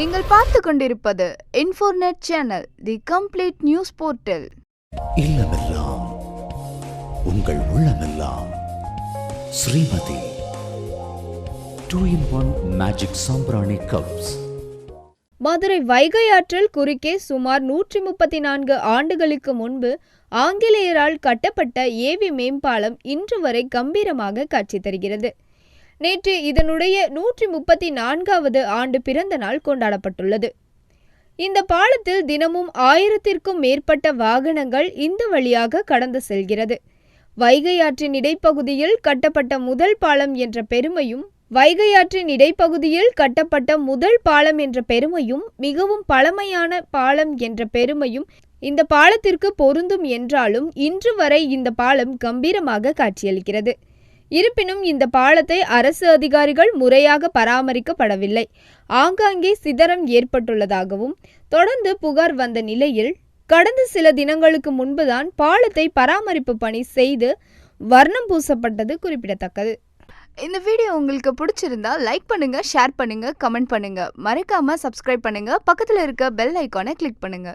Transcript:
நீங்கள் பார்த்து கொண்டிருப்பது infornet channel the complete news portal இல்லமெல்லாம் உங்கள் உள்ளமெல்லாம். Srimathi two in one magic sambrani cups Madurai Vaigai ஆற்றில் குறுக்கே சுமார் நூற்றி முப்பத்தி நான்கு ஆண்டுகளுக்கு முன்பு ஆங்கிலேயரால் கட்டப்பட்ட ஏவி மேம்பாலம் இன்று வரை கம்பீரமாக காட்சி தருகிறது. நேற்று இதனுடைய நூற்றி முப்பத்தி நான்காவது ஆண்டு பிறந்த நாள் கொண்டாடப்பட்டுள்ளது. இந்த பாலத்தில் தினமும் ஆயிரத்திற்கும் மேற்பட்ட வாகனங்கள் இந்த வழியாக கடந்து செல்கிறது. வைகை ஆற்றின் இடைப்பகுதியில் கட்டப்பட்ட முதல் பாலம் என்ற பெருமையும் வைகை ஆற்றின் இடைப்பகுதியில் கட்டப்பட்ட முதல் பாலம் என்ற பெருமையும் மிகவும் பழமையான பாலம் என்ற பெருமையும் இந்த பாலத்திற்கு பொருந்தும் என்றாலும் இன்று வரை இந்த பாலம் கம்பீரமாக காட்சியளிக்கிறது. இருப்பினும் இந்த பாலத்தை அரசு அதிகாரிகள் முறையாக பராமரிக்கப்படவில்லை. ஆங்காங்கே சிதறம் ஏற்பட்டுள்ளதாகவும் தொடர்ந்து புகார் வந்த நிலையில் கடந்த சில தினங்களுக்கு முன்புதான் பாலத்தை பராமரிப்பு பணி செய்து வர்ணம் பூசப்பட்டது குறிப்பிடத்தக்கது. இந்த வீடியோ உங்களுக்கு பிடிச்சிருந்தா லைக் பண்ணுங்க ஷேர் பண்ணுங்க கமெண்ட் பண்ணுங்க. மறக்காம சப்ஸ்கிரைப் பண்ணுங்க. பக்கத்தில் இருக்க பெல் ஐக்கானை கிளிக் பண்ணுங்க.